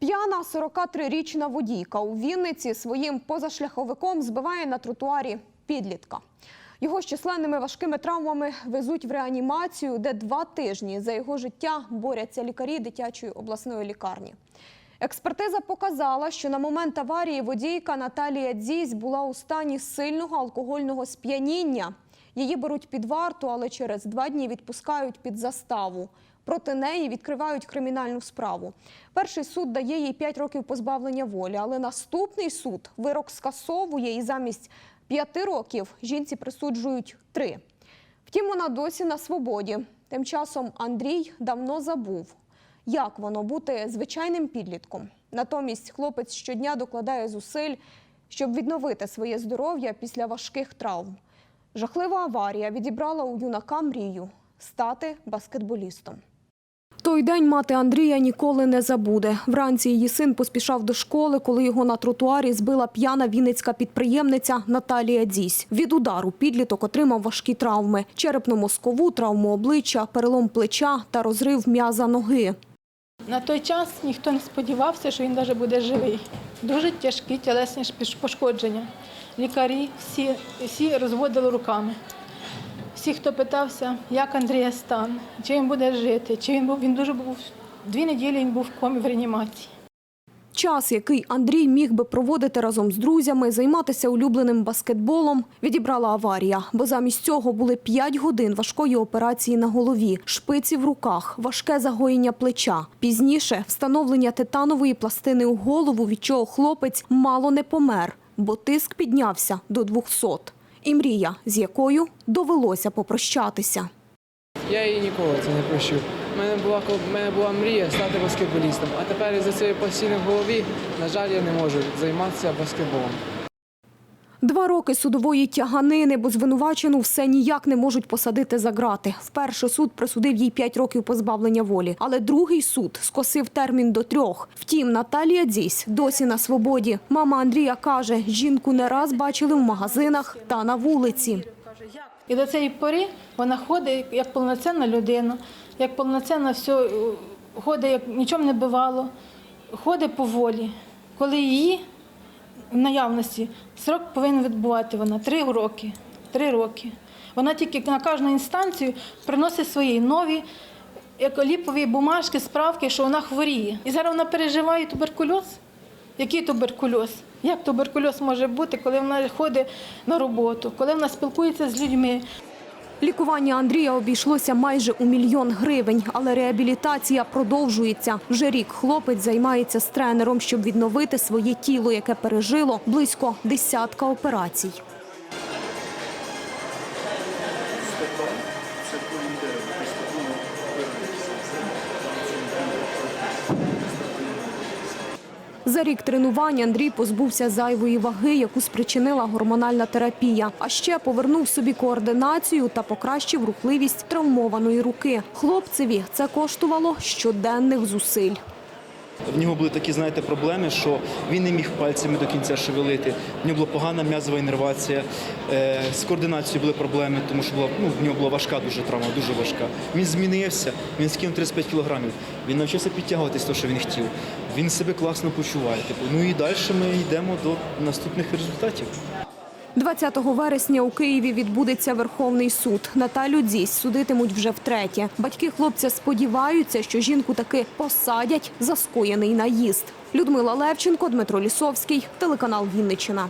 П'яна 43-річна водійка у Вінниці своїм позашляховиком збиває на тротуарі підлітка. Його з численними важкими травмами везуть в реанімацію, де два тижні за його життя борються лікарі дитячої обласної лікарні. Експертиза показала, що на момент аварії водійка Наталія Дзізь була у стані сильного алкогольного сп'яніння. Її беруть під варту, але через два дні відпускають під заставу. Проти неї відкривають кримінальну справу. Перший суд дає їй 5 років позбавлення волі, але наступний суд вирок скасовує і замість 5 років жінці присуджують 3. Втім, вона досі на свободі. Тим часом Андрій давно забув, як воно бути звичайним підлітком. Натомість хлопець щодня докладає зусиль, щоб відновити своє здоров'я після важких травм. Жахлива аварія відібрала у юнака мрію стати баскетболістом. Той день мати Андрія ніколи не забуде. Вранці її син поспішав до школи, коли його на тротуарі збила п'яна вінницька підприємниця Наталія Дзісь. Від удару підліток отримав важкі травми: черепно-мозкову, травму обличчя, перелом плеча та розрив м'яза ноги. На той час ніхто не сподівався, що він навіть буде живий. Дуже тяжкі тілесні пошкодження. Лікарі всі, всі розводили руками. Всі, хто питався, як Андрія стан, чи він буде жити, чи він був, він дуже був дві неділі він був в комі в реанімації. Час, який Андрій міг би проводити разом з друзями, займатися улюбленим баскетболом, відібрала аварія. Бо замість цього були 5 годин важкої операції на голові, шпиці в руках, важке загоєння плеча. Пізніше встановлення титанової пластини у голову, від чого хлопець мало не помер, бо тиск піднявся до 200. І мрія, з якою довелося попрощатися. Я її ніколи це не прощу. У мене була мене була мрія стати баскетболістом, а тепер із-за цієї постійно в голові, на жаль, я не можу займатися баскетболом. Два роки судової тяганини, бо звинувачену все ніяк не можуть посадити за грати. Вперше суд присудив їй 5 років позбавлення волі, але другий суд скосив термін до трьох. Втім, Наталія Дзісь досі на свободі. Мама Андрія каже, жінку не раз бачили в магазинах та на вулиці. І до цієї пори вона ходить як повноцінна людина, як повноцінна все, ходить, як нічого не бивало, ходить поволі. Коли її в наявності срок повинен відбувати вона три роки. Три роки. Вона тільки на кожну інстанцію приносить свої нові ліпові бумажки, справки, що вона хворіє. І зараз вона переживає туберкульоз. Який туберкульоз? Як туберкульоз може бути, коли вона ходить на роботу, коли вона спілкується з людьми? Лікування Андрія обійшлося майже у мільйон гривень, але реабілітація продовжується. Вже рік хлопець займається з тренером, щоб відновити своє тіло, яке пережило близько десятка операцій. За рік тренувань Андрій позбувся зайвої ваги, яку спричинила гормональна терапія. А ще повернув собі координацію та покращив рухливість травмованої руки. Хлопцеві це коштувало щоденних зусиль. В нього були такі, знаєте, проблеми, що він не міг пальцями до кінця шевелити. В нього була погана м'язова іннервація, е, з координацією були проблеми, тому що була, ну, в нього була важка дуже травма, дуже важка. Він змінився, він скинув 35 кілограмів. Він навчився підтягуватись те, що він хотів. Він себе класно почуває. Типу. Ну і далі ми йдемо до наступних результатів. 20 вересня у Києві відбудеться Верховний суд. Наталю Дзісь судитимуть вже втретє. Батьки хлопця сподіваються, що жінку таки посадять за скоєний наїзд. Людмила Левченко, Дмитро Лісовський, телеканал Вінниччина.